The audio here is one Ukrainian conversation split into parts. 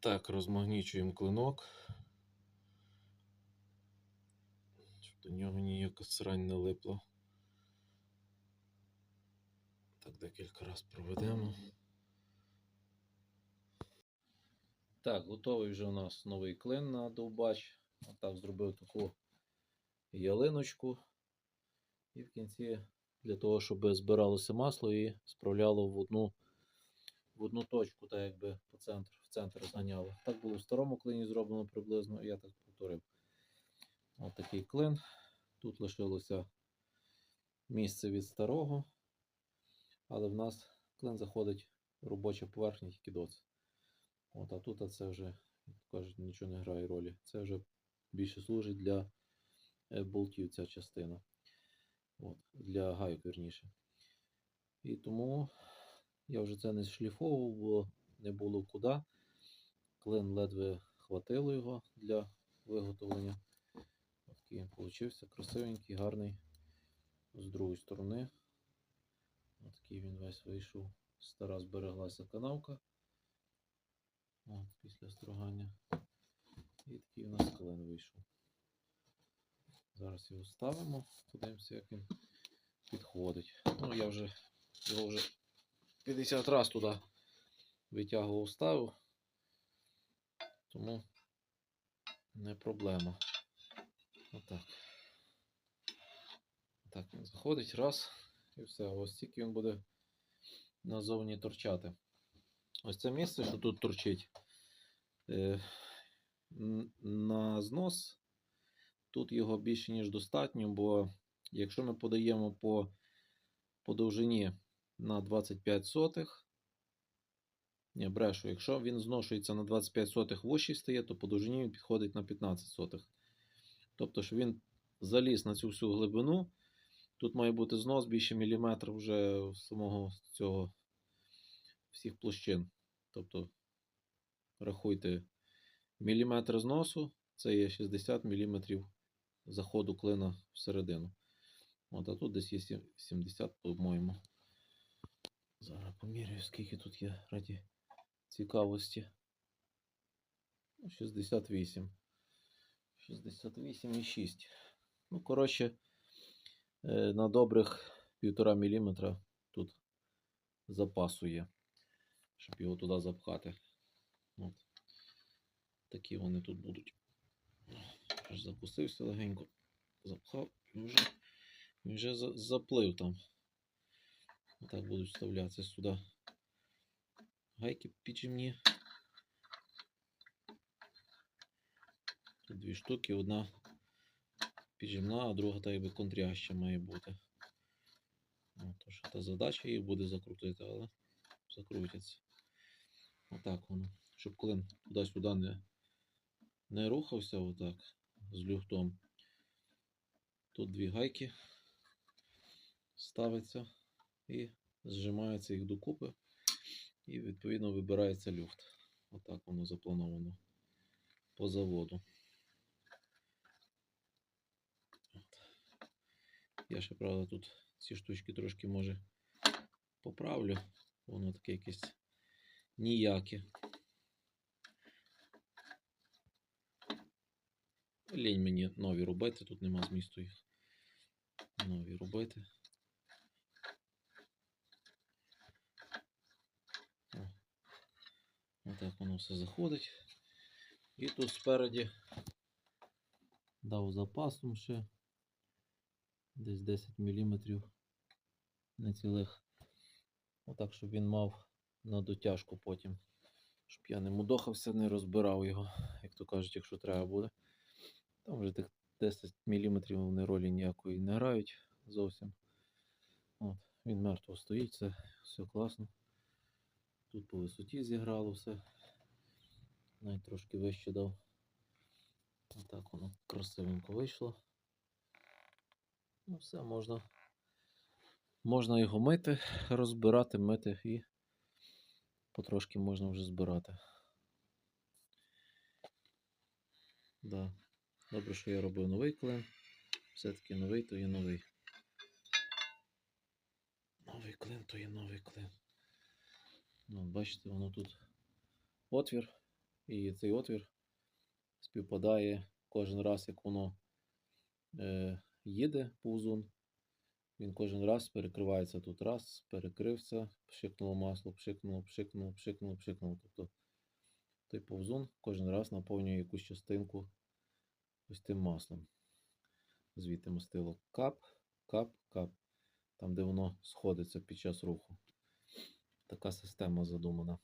Так, розмагнічуємо клинок. Щоб до нього ніяка срань не липла. Так, декілька разів проведемо. Так, готовий вже у нас новий клин на довбач. Отак зробив таку ялиночку. І в кінці для того, щоб збиралося масло і справляло в одну, в одну точку, так якби по центру, в центр зганяло. Так було в старому клині зроблено приблизно, я так повторив. Ось такий клин. Тут лишилося місце від старого, але в нас клин заходить робоча поверхня тільки доц. От, а тут це вже, кажуть, нічого не грає ролі. Це вже більше служить для е, болтів ця частина. От, для гайок, вірніше. І тому я вже це не шліфовував, бо не було куди. Клин ледве хватило його для виготовлення. Такий він получився красивенький, гарний. З другої сторони. Такий він весь вийшов. Стара збереглася канавка. От, після строгання. І такий у нас клин вийшов. Зараз його ставимо, подивимося, як він підходить. Ну, я вже його вже 50 разів туди витягував, ставив, тому не проблема. Отак. Так він заходить, раз, і все. Ось тільки він буде назовні торчати. Ось це місце, що тут торчить. е, На знос тут його більше, ніж достатньо, бо якщо ми подаємо по, по довжині на 25 сотих, ні, брешу, якщо він зношується на 25 сотих вущий стає, то по довжині він підходить на 15 сотих. Тобто, що він заліз на цю всю глибину, тут має бути знос більше міліметра вже самого цього всіх площин. Тобто, рахуйте, міліметр зносу це є 60 мм заходу клина всередину. От, а тут десь є 70, по-моєму. Зараз поміряю, скільки тут є раді цікавості. Ну, 68. 68,6. Ну, коротше, е, на добрих 1,5 мм тут запасу є, щоб його туди запхати. От. Такі вони тут будуть. Аж запустився легенько, запхав і вже, і вже заплив там. Отак будуть вставлятися сюди. Гайки піджимні. Тут дві штуки, одна піджимна, а друга так якби контряща має бути. Ну, то та задача їх буде закрутити, але закрутяться. Отак воно. Щоб клин туди-сюди не, не рухався отак з люфтом. Тут дві гайки ставиться і зжимається їх докупи, і відповідно вибирається люфт. Отак воно заплановано по заводу. Я ще, правда, тут ці штучки трошки може поправлю. Воно таке якесь ніяке. Лінь мені нові робити, тут нема змісту їх. Нові робити. Отак воно все заходить. І тут спереді дав запасом ще десь 10 мм не цілих. Отак, щоб він мав на дотяжку потім. Щоб я не мудохався, не розбирав його, як то кажуть, якщо треба буде. Там вже тих 10 мм вони ролі ніякої не грають зовсім. От, він мертво стоїть, це все класно. Тут по висоті зіграло все. Навіть трошки вище дав. Отак воно красивенько вийшло. Ну, все, можна. Можна його мити, розбирати, мити і потрошки можна вже збирати. Да. Добре, що я робив новий клин. Все-таки новий, то є новий. Новий клин, то є новий клин. Ну, бачите, воно тут отвір і цей отвір співпадає кожен раз, як воно е, їде повзун. Він кожен раз перекривається тут раз, перекрився, пшикнуло масло, пшикнуло, пшикнуло, пшикнуло, пшикнуло. Тобто той повзун кожен раз наповнює якусь частинку ось тим маслом. Звідти мастило кап, кап, кап. Там, де воно сходиться під час руху. Така система задумана.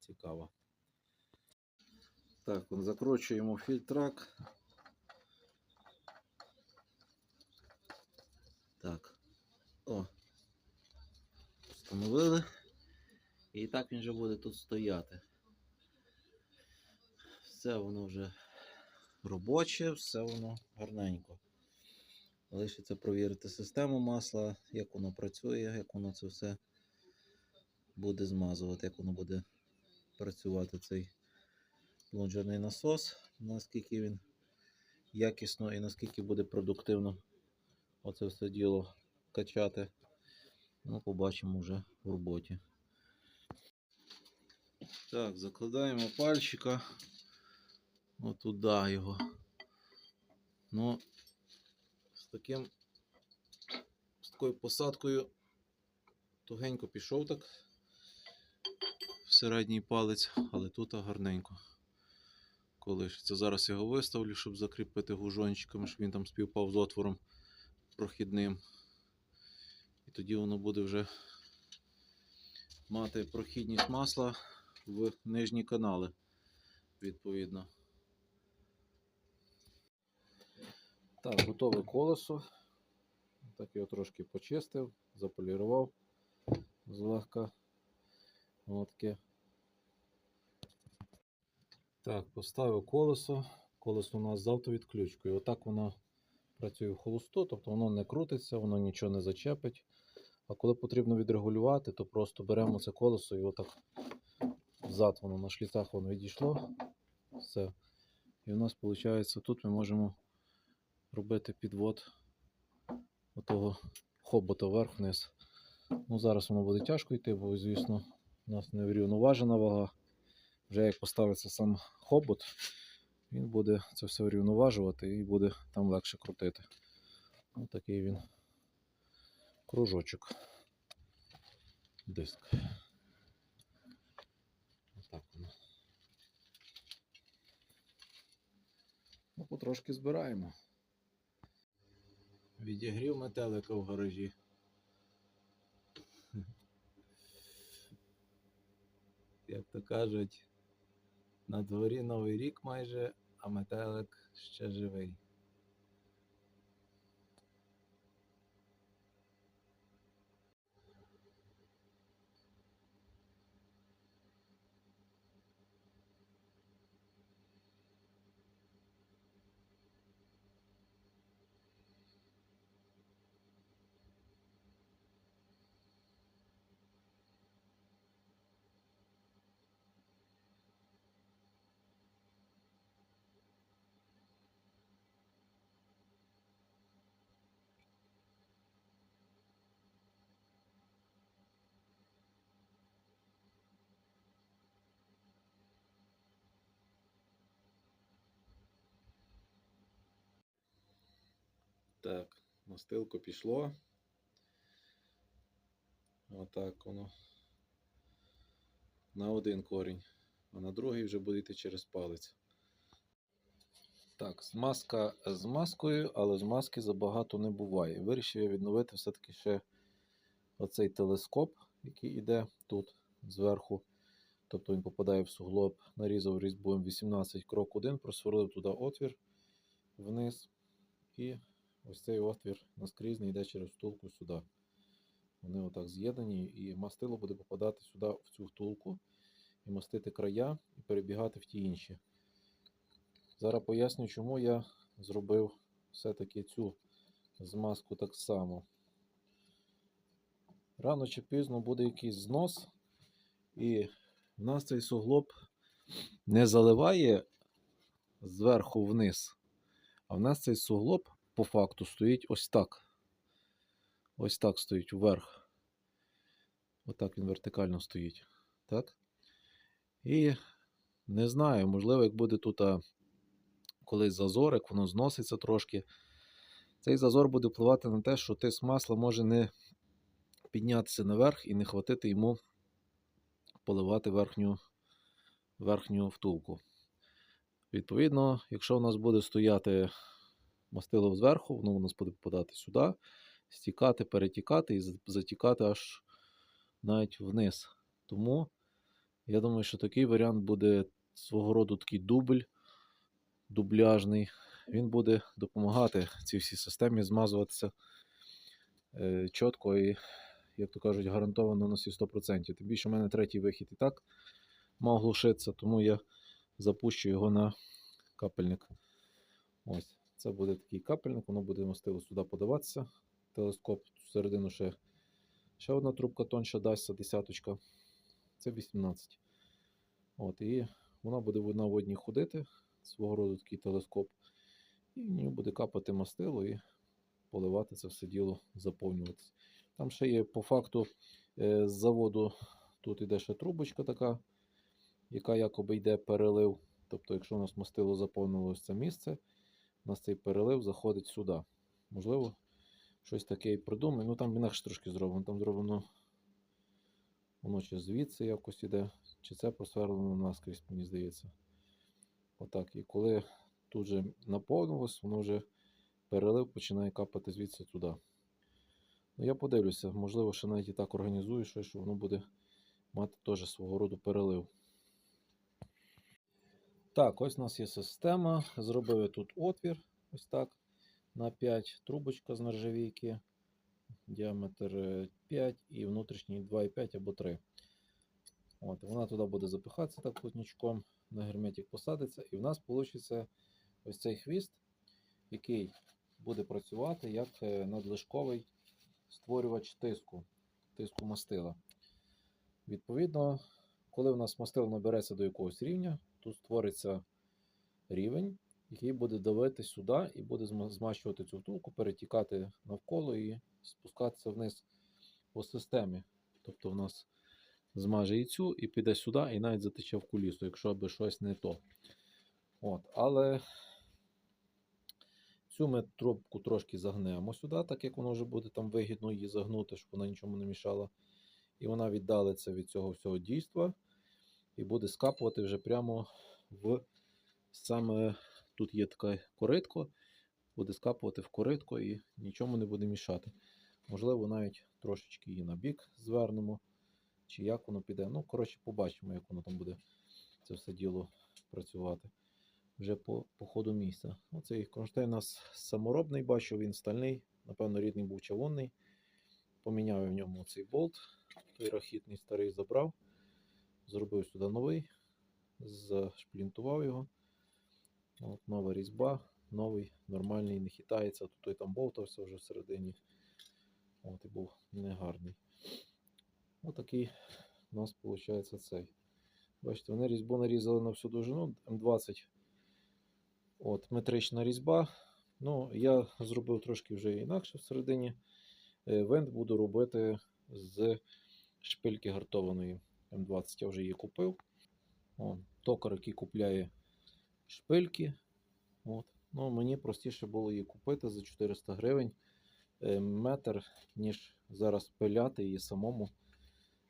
Цікава. Так, закручуємо фільтрак. Так. О. Встановили. І так він вже буде тут стояти. Все воно вже робоче, все воно гарненько. Лишиться провірити систему масла, як воно працює, як воно це все буде змазувати, як воно буде працювати цей плунжерний насос, наскільки він якісно і наскільки буде продуктивно оце все діло качати. Ну, побачимо вже в роботі. Так, закладаємо пальчика. Отуда його. Ну, з таким з такою посадкою тугенько пішов так в середній палець, але тут гарненько колишиться. Зараз його виставлю, щоб закріпити гужончиками, щоб він там співпав з отвором прохідним. І тоді воно буде вже мати прохідність масла в нижні канали, відповідно. Так, готове колесо. Так його трошки почистив, заполірував злегка. Воно таке. Так, поставив колесо. Колесо у нас з автовідключкою. Отак воно працює в холосту, тобто воно не крутиться, воно нічого не зачепить. А коли потрібно відрегулювати, то просто беремо це колесо і отак взад воно на шліцах воно відійшло. Все. І у нас виходить, тут ми можемо робити підвод отого хобота вверх-вниз. Ну, зараз воно буде тяжко йти, бо, звісно, у нас не врівноважена вага. Вже як поставиться сам хобот, він буде це все врівноважувати і буде там легше крутити. Ось такий він кружочок. Диск. Отак воно. Ну, потрошки збираємо. Відігрів метелика в гаражі. Як то кажуть, на дворі Новий рік майже, а метелик ще живий. Так, мастилко пішло. Отак воно. На один корінь, а на другий вже буде йти через палець. Так, змазка з маскою, але змазки забагато не буває. Вирішив я відновити все-таки ще оцей телескоп, який йде тут зверху. Тобто він попадає в суглоб, нарізав різьбу 18 крок 1, просверлив туди отвір вниз. І ось цей отвір наскрізний йде через втулку сюди. Вони отак з'єднані, і мастило буде попадати сюди в цю втулку і мастити края і перебігати в ті інші. Зараз поясню, чому я зробив все-таки цю змазку так само. Рано чи пізно буде якийсь знос, і в нас цей суглоб не заливає зверху вниз, а в нас цей суглоб по факту стоїть ось так. Ось так стоїть вверх. Отак він вертикально стоїть. Так? І Не знаю, можливо, як буде тут а, колись зазор, як воно зноситься трошки. Цей зазор буде впливати на те, що тиск масла може не піднятися наверх і не хватити йому поливати верхню, верхню втулку. Відповідно, якщо у нас буде стояти мастило зверху, воно у нас буде попадати сюди, стікати, перетікати і затікати аж навіть вниз. Тому я думаю, що такий варіант буде свого роду такий дубль, дубляжний. Він буде допомагати цій всій системі змазуватися е, чітко і, як то кажуть, гарантовано на всі 100%. Тим більше в мене третій вихід і так мав глушитися, тому я запущу його на капельник. Ось, це буде такий капельник, воно буде мастило сюди подаватися. Телескоп всередину ще, ще одна трубка тонша дасться, десяточка. Це 18. От, і вона буде на водні ходити, свого роду такий телескоп. І в нього буде капати мастило і поливати це все діло, заповнюватися. Там ще є по факту е, з заводу, тут іде ще трубочка така, яка якоби йде перелив. Тобто, якщо у нас мастило заповнилось це місце, у нас цей перелив заходить сюди. Можливо, щось таке і придумає. Ну там інакше трошки зроблено. Там зроблено воно чи звідси якось іде, чи це просверлено наскрізь, мені здається. Отак. І коли тут же наповнилось, воно вже перелив починає капати звідси туди. Ну, я подивлюся, можливо, ще навіть і так організую щось, що воно буде мати теж свого роду перелив. Так, ось у нас є система. Зробив я тут отвір, ось так, на 5 трубочка з нержавійки. Діаметр е, 5 і внутрішній 2,5 або 3. От, вона туди буде запихатися так плотничком, на герметик посадиться, і в нас вийде ось цей хвіст, який буде працювати як е, надлишковий створювач тиску, тиску мастила. Відповідно, коли у нас мастило набереться до якогось рівня, тут створиться рівень, який буде давити сюди і буде змащувати цю втулку, перетікати навколо і спускатися вниз по системі. Тобто, в нас змаже і цю, і піде сюди, і навіть затече в кулісу, якщо би щось не то. От, але цю ми трубку трошки загнемо сюди, так як воно вже буде там вигідно її загнути, щоб вона нічому не мішала. І вона віддалиться від цього всього дійства і буде скапувати вже прямо в саме тут є таке коритко, буде скапувати в коритко і нічому не буде мішати. Можливо, навіть трошечки її на бік звернемо, чи як воно піде. Ну, коротше, побачимо, як воно там буде це все діло працювати вже по, по ходу місця. Оцей кронштейн у нас саморобний, бачу, він стальний, напевно, рідний був чавунний. Поміняв я в ньому цей болт, той рахітний старий забрав, зробив сюди новий, зашплінтував його. От, нова різьба, новий, нормальний, не хитається. Тут той там болтався вже всередині. От і був негарний. Отакий у нас виходить цей. Бачите, вони різьбу нарізали на всю довжину М20. От, метрична різьба. Ну, я зробив трошки вже інакше всередині. Е, Вент буду робити з шпильки гартованої М20. Я вже її купив. О, токар, який купляє шпильки. От. Ну, мені простіше було її купити за 400 гривень е, метр, ніж зараз пиляти її самому,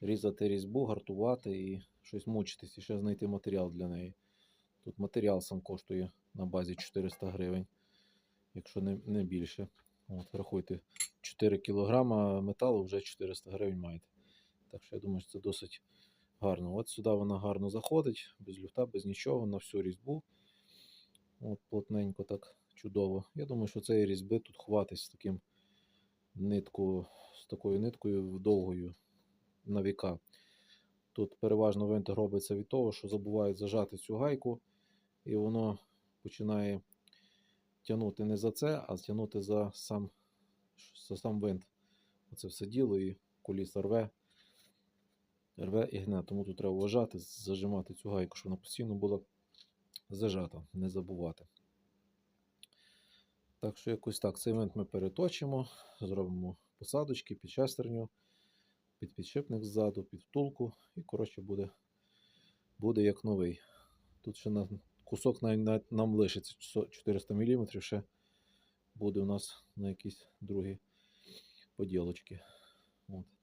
різати різьбу, гартувати і щось мучитись, і ще знайти матеріал для неї. Тут матеріал сам коштує на базі 400 гривень, якщо не, не більше. От, рахуйте, 4 кілограма металу вже 400 гривень маєте. Так що я думаю, що це досить гарно. От сюди вона гарно заходить, без люфта, без нічого, на всю різьбу. От плотненько так чудово. Я думаю, що цієї різьби тут хватить з таким нитку, з такою ниткою довгою на віка. Тут переважно винтик робиться від того, що забувають зажати цю гайку, і воно починає тягнути не за це, а тягнути за сам, за сам винт. Оце все діло і куліс рве, рве і гне. Тому тут треба вважати, зажимати цю гайку, щоб вона постійно була зажата, не забувати. Так що якось так. Цей винт ми переточимо, зробимо посадочки під шестерню, під підшипник ззаду, під втулку, і коротше буде, буде як новий. Тут ще на кусок на, на, нам лишиться 400 мм, ще буде у нас на якісь другі поділочки. От.